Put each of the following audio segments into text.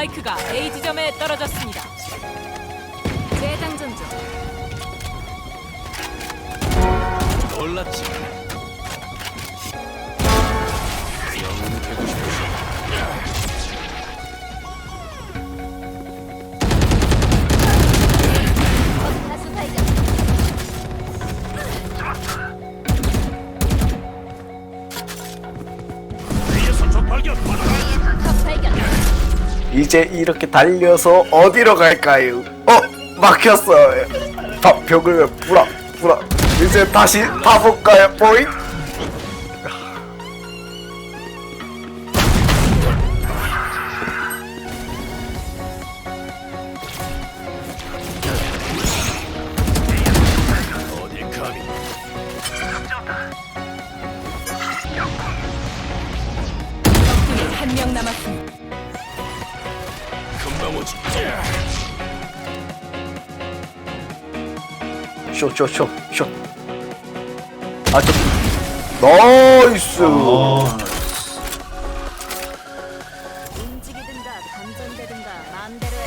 스파이크가 A 지점에 떨어졌습니다. 재장전 중. 놀랐지. 영웅 되고 싶으시. 다수 발견. 위에서 적 발견. 적 발견. 이제 이렇게 달려서 어디로 갈까요? 어 막혔어요. 다 벽을 불어 불어. 이제 다시 타볼까요, 보이? 어디 감히 적군이 한명 남았습니다. 금방 오지. 쇼쇼쇼 쇼. 아 저 나이스. 움직이든가 감전되든가 마음대로 해.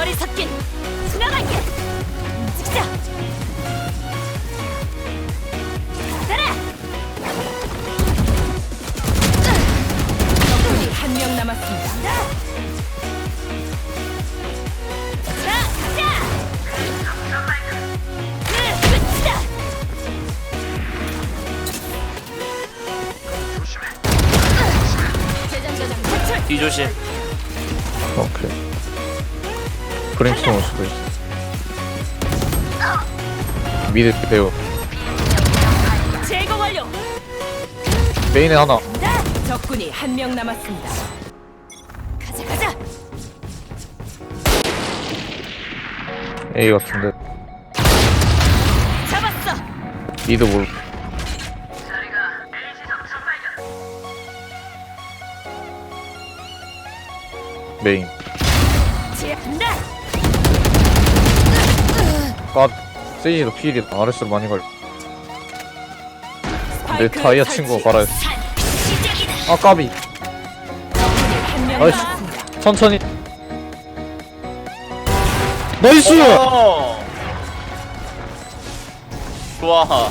어리석긴 지나갈게. 뒤조심 오케이. 브림스톤 올 수도 있어. 미드 배우. 제거 완료. 메인에 하나. 적군이 한 명 남았습니다. 가자 가자. A 같은데. 잡았어. 미드 뭘. 메인. 아, 세이지도 필이 RS 많이 걸. 내 돼. 산 시작이다. 아, 까비. 남았습니다. 천천히. 나이스! 어. 좋아